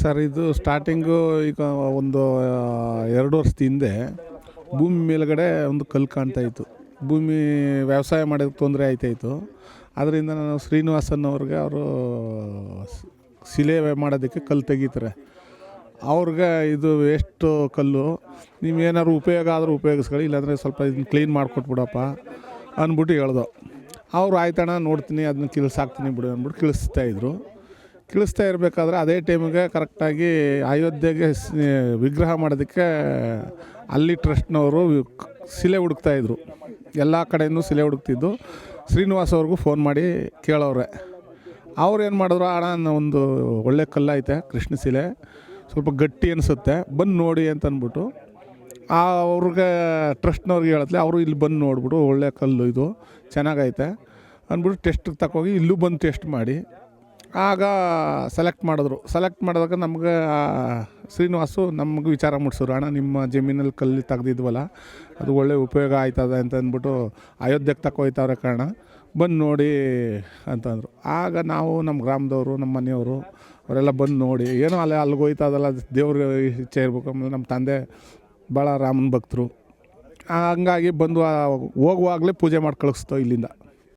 Sir, ಇದು starting ಈಗ ಒಂದು ಎರಡು ವರ್ಷದ ಹಿಂದೆ ಭೂಮಿ ಮೇಲುಗಡೆ ಒಂದು ಕಲ್ಲು ಕಾಣ್ತಾ ಇತ್ತು. ಭೂಮಿ ವ್ಯವಸಾಯ ಮಾಡೋದಕ್ಕೆ ತೊಂದರೆ ಆಯ್ತಾಯಿತ್ತು ಅದರಿಂದ ನಾನು ಶ್ರೀನಿವಾಸನ್ ಅವ್ರಿಗೆ ಅವರು ಶಿಲೆ ಮಾಡೋದಕ್ಕೆ ಕಲ್ಲು ತೆಗಿತಾರೆ. ಅವ್ರಿಗೆ ಇದು ಎಷ್ಟು ಕಲ್ಲು, ನೀವು ಏನಾದ್ರು ಉಪಯೋಗ ಆದರೂ ಉಪಯೋಗಿಸ್ಕೊಳ್ಳಿ, ಇಲ್ಲಾಂದರೆ ಸ್ವಲ್ಪ ಇದನ್ನ ಕ್ಲೀನ್ ಮಾಡಿಕೊಟ್ಬಿಡಪ್ಪ ಅಂದ್ಬಿಟ್ಟು ಹೇಳ್ದೋ ಅವ್ರು, ಆಯ್ತಣ್ಣ, ನೋಡ್ತೀನಿ, ಅದನ್ನ ಕಿಲ್ಸಾಕ್ತೀನಿ ಬಿಡು ಅಂದ್ಬಿಟ್ಟು ಕಿಳಿಸ್ತಾಯಿದ್ರು ಕಿಳಿಸ್ತಾ ಇರಬೇಕಾದ್ರೆ ಅದೇ ಟೈಮಿಗೆ ಕರೆಕ್ಟಾಗಿ ಅಯೋಧ್ಯೆಗೆ ವಿಗ್ರಹ ಮಾಡೋದಕ್ಕೆ ಅಲ್ಲಿ ಟ್ರಸ್ಟ್ನವರು ಶಿಲೆ ಹುಡುಕ್ತಾಯಿದ್ರು ಎಲ್ಲ ಕಡೆಯೂ ಶಿಲೆ ಹುಡುಕ್ತಿದ್ದು. ಶ್ರೀನಿವಾಸ್ ಅವ್ರಿಗೂ ಫೋನ್ ಮಾಡಿ ಕೇಳೋರೆ ಅವ್ರು ಏನು ಮಾಡಿದ್ರು, ಅಣ್ಣ ಒಂದು ಒಳ್ಳೆ ಕಲ್ಲೈತೆ ಕೃಷ್ಣ ಶಿಲೆ. ಸ್ವಲ್ಪ ಗಟ್ಟಿ ಅನಿಸುತ್ತೆ, ಬಂದು ನೋಡಿ ಅಂತ ಅಂದ್ಬಿಟ್ಟು ಆ ಅವ್ರಿಗೆ ಟ್ರಸ್ಟ್ನವ್ರಿಗೆ ಹೇಳತ್ಲೆ, ಅವರು ಇಲ್ಲಿ ಬಂದು ನೋಡ್ಬಿಟ್ಟು ಒಳ್ಳೆ ಕಲ್ಲು ಇದು, ಚೆನ್ನಾಗೈತೆ. ಅಂದ್ಬಿಟ್ಟು ಟೆಸ್ಟ್ ತಗೋಗಿ ಇಲ್ಲೂ ಬಂದು ಟೆಸ್ಟ್ ಮಾಡಿ. ಆಗ ಸೆಲೆಕ್ಟ್ ಮಾಡಿದ್ರು. ಸೆಲೆಕ್ಟ್ ಮಾಡಿದಾಗ ನಮ್ಗೆ ಶ್ರೀನಿವಾಸು ನಮ್ಗೆ ವಿಚಾರ ಮುಟ್ಸಿದ್ರು, ಅಣ್ಣ, ನಿಮ್ಮ ಜಮೀನಲ್ಲಿ ಕಲ್ಲಿ ತೆಗ್ದಿದ್ವಲ್ಲ, ಅದು ಒಳ್ಳೆ ಉಪಯೋಗ ಆಯ್ತದೆ ಅಂತ ಅಂದ್ಬಿಟ್ಟು ಅಯೋಧ್ಯೆಗೆ ತಕ್ಕೋಯ್ತವ್ರೆ ಕಾರಣ ಬಂದು ನೋಡಿ ಅಂತಂದರು ಆಗ ನಾವು ನಮ್ಮ ಗ್ರಾಮದವರು, ನಮ್ಮ ಮನೆಯವರು, ಅವರೆಲ್ಲ ಬಂದು ನೋಡಿ, ಏನೋ ಅಲ್ಲೇ ಅಲ್ಲಿಗೆ ಹೋಯ್ತದಲ್ಲ, ದೇವ್ರಿಗೆ ಇಚ್ಛೆ ಇರ್ಬೇಕು, ಆಮೇಲೆ ನಮ್ಮ ತಂದೆ ಭಾಳ ರಾಮನ ಭಕ್ತರು. ಹಂಗಾಗಿ ಬಂದು ಹೋಗುವಾಗಲೇ ಪೂಜೆ ಮಾಡಿ ಕಳಿಸ್ತೋ ಇಲ್ಲಿಂದ.